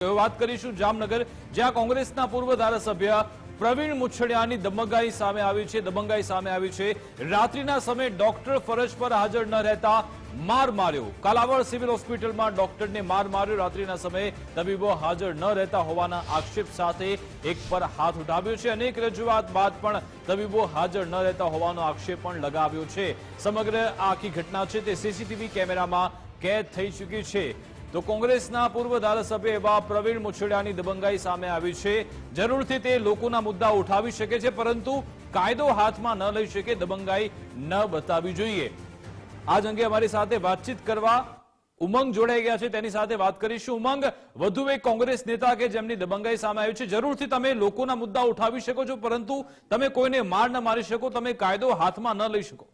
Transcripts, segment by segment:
વાત કરીશું જામનગર, જ્યાં કોંગ્રેસના પૂર્વ ધારાસભ્ય પ્રવીણ મુછડિયાની દબંગાઈ સામે આવી છે દબંગાઈ સામે આવી છે. રાત્રિના સમયે ડોક્ટર ફરજ પર હાજર ન રહેતા માર માર્યો. કાલાવડ સિવિલ હોસ્પિટલમાં ડોક્ટરને માર માર્યો. રાત્રિના સમયે તબીબો હાજર ન રહેતા હોવાના આક્ષેપ સાથે એક પર હાથ ઉઠાવ્યો છે. અનેક રજૂઆત બાદ પણ તબીબો હાજર ન રહેતા હોવાનો આક્ષેપ પણ લગાવ્યો છે. સમગ્ર આખી ઘટના છે તે સીસીટીવી કેમેરામાં કેદ થઈ ચૂકી છે. તો કોંગ્રેસના પૂર્વ ધારાસભ્ય એવા પ્રવીણ મુછડિયાની દબંગાઈ સામે આવી છે. જરૂરથી તે લોકોના મુદ્દા ઉઠાવી શકે છે, પરંતુ કાયદો હાથમાં ન લઈ શકે, દબંગાઈ ન બતાવી જોઈએ. આજ અંગે અમારી સાથે વાતચીત કરવા ઉમંગ જોડાઈ ગયા છે. તેની સાથે વાત કરીશું. ઉમંગ, વધુ એક કોંગ્રેસ નેતા કે જેમની દબંગાઈ સામે આવી છે. જરૂરથી તમે લોકોના મુદ્દા ઉઠાવી શકો છો, પરંતુ તમે કોઈને માર ન મારી શકો, તમે કાયદો હાથમાં ન લઈ શકો.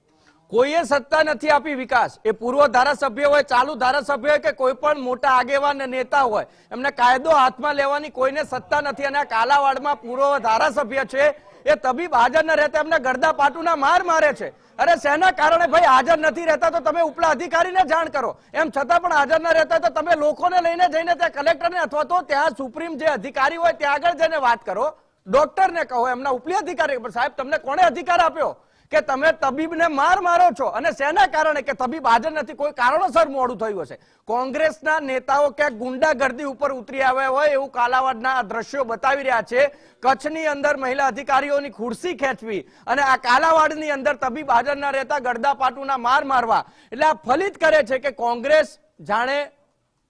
કોઈએ સત્તા નથી આપી વિકાસ. એ પૂર્વ ધારાસભ્ય હોય, ચાલુ ધારાસભ્ય કે કોઈ પણ મોટા આગેવાન નેતા હોય, એમને કાયદો હાથમાં લેવાની કોઈને સત્તા નથી. અને કાલાવાડમાં પૂર્વ ધારાસભ્ય છે, એ તબીબ હાજર ન રહેતા એમને ગરદા પાટુના માર મારે છે. અરે શેના કારણે ભાઈ હાજર નથી રહેતા? તો તમે ઉપલા અધિકારીને જાણ કરો. એમ છતાં પણ હાજર ન રહેતા તો તમે લોકોને લઈને જઈને ત્યાં કલેક્ટરને અથવા તો ત્યાં સુપ્રીમ જે અધિકારી હોય, ત્યાં આગળ જઈને વાત કરો. ડોક્ટરને કહો, એમના ઉપલી અધિકારી, સાહેબ, તમને કોણે અધિકાર આપ્યો? કે તમે તબીબને માર મારો છો અને શેના કારણે કે તબીબ હાજર નથી, કોઈ કારણોસર મોડું થયું હશે? કોંગ્રેસના નેતાઓ ક્યાંક ગુંડાગર્દી ઉપર ઉતરી આવ્યા હોય એવું કાલાવાડના દ્રશ્યો બતાવી રહ્યા છે. કચ્છની અંદર મહિલા અધિકારીઓની ખુરશી ખેંચવી અને આ કાલાવાડની અંદર તબીબ હાજર ન રહેતા ગરદાપાટુના માર મારવા. એટલે આ ફલિત કરે છે કે કોંગ્રેસ જાણે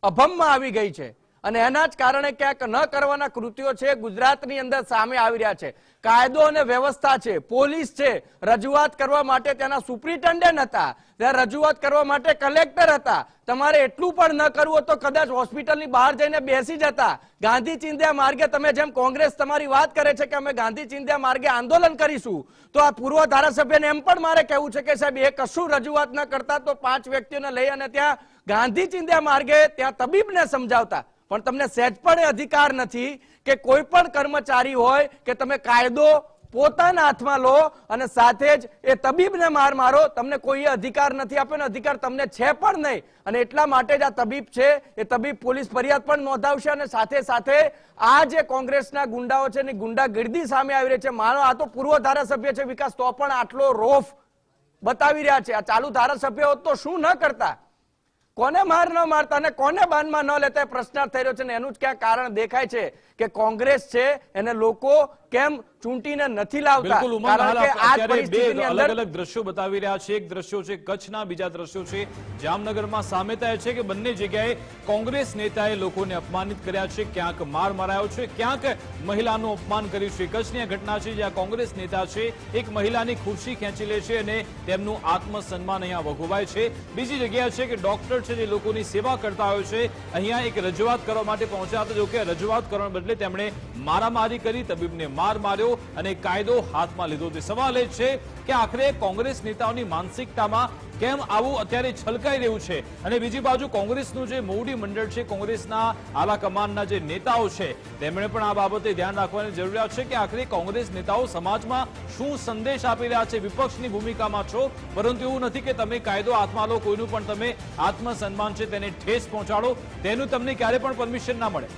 અભમમાં આવી ગઈ છે. અને એના જ કારણે ક્યાંક ન કરવાના કૃત્યો છે, ગુજરાતની અંદર સામે આવી રહ્યા છે. કાયદો અને વ્યવસ્થા છે, પોલીસ છે, રજૂઆત કરવા માટે તેના સુપ્રિન્ટેન્ડન્ટ હતા, ત્યાં રજૂઆત કરવા માટે કલેક્ટર હતા. તમારે એટલું પણ ન કરવું તો કદાચ હોસ્પિટલની બહાર જઈને બેસી જતા. ગાંધી ચિંધ્યા માર્ગે તમે જેમ કોંગ્રેસ તમારી વાત કરે છે કે અમે ગાંધી ચિંધ્યા માર્ગે આંદોલન કરીશું, તો આ પૂર્વ ધારાસભ્યને એમ પણ મારે કહેવું છે કે સાહેબ, એ કશું રજૂઆત ન કરતા તો પાંચ વ્યક્તિઓને લઈ અને ત્યાં ગાંધી ચિંધ્યા માર્ગે ત્યાં તબીબને સમજાવતા. પણ તમને સહેજ પણ અધિકાર નથી કે કોઈ પણ કર્મચારી હોય કે તમે કાયદો પોતાના હાથમાં લો અને સાથે જ એ તબીબને માર મારો, તમને કોઈ અધિકાર નથી આપ્યો અધિકાર તમને છે પણ નહીં. અને એટલા માટે જ આ તબીબ છે, એ તબીબ પોલીસ ફરિયાદ પણ નોંધાવશે અને સાથે સાથે આ જે કોંગ્રેસના ગુંડાઓ છે એની ગુંડાગીર્દી સામે આવી રહી છે, માનો આ તો પૂર્વ ધારાસભ્ય છે વિકાસ, તો પણ આટલો રોફ બતાવી રહ્યા છે. આ ચાલુ ધારાસભ્ય હોત તો શું ન કરતા? કોને માર ન મારતા અને કોને બાનમાં ન લેતા એ પ્રશ્ન થઈ રહ્યો છે ને એનું જ ક્યાં કારણ દેખાય છે કે કોંગ્રેસ છે, એને લોકો કેમ ચૂંટીને નથી લાવતા? કારણ કે આ પરિસ્થિતિની અંદર અલગ દ્રશ્યો બતાવી રહ્યા છે. એક દ્રશ્યો છે કચ્છના બીજા દ્રશ્યો છે જામનગરમાં. સામે થાય છે કે બંને જગ્યાએ કોંગ્રેસ નેતાએ લોકોને અપમાનિત કર્યા છે. ક્યાંક માર મરાયો છે ક્યાંક મહિલાનું અપમાન કર્યું છે. કચ્છની ઘટના છે જ્યાં કોંગ્રેસ નેતા છે એક મહિલાની ખુરશી ખેંચી લે છે અને તેમનું આત્મસન્માન અહીંયા વગોવાય છે. બીજી જગ્યા છે કે ડોક્ટર છે જે લોકોની સેવા કરતા હોય છે અહીંયા એક રજૂઆત કરવા માટે પહોંચ્યા હતા. જોકે રજૂઆત કરવાને બદલે તેમણે મારામારી કરી તબીબને માર માર્યો અને કાયદો હાથમાં લીધો. તે સવાલ એ છે કે આખરે કોંગ્રેસ નેતાઓની માનસિકતામાં કેમ આવું અત્યારે છલકાઈ રહ્યું છે? અને બીજી બાજુ કોંગ્રેસનું જે મોવડી મંડળ છે, કોંગ્રેસના આલા કમાનના જે નેતાઓ છે, તેમણે પણ આ બાબતે ધ્યાન રાખવાની જરૂરિયાત છે કે આખરે કોંગ્રેસ નેતાઓ સમાજમાં શું સંદેશ આપી રહ્યા છે, વિપક્ષની ભૂમિકામાં છો? પરંતુ એવું નથી કે તમે કાયદો હાથમાં લો, કોઈનું પણ તમે આત્મસન્માન છે, તેને ઠેસ પહોંચાડો. તેનું તમને ક્યારે પણ પરમિશન ના મળે.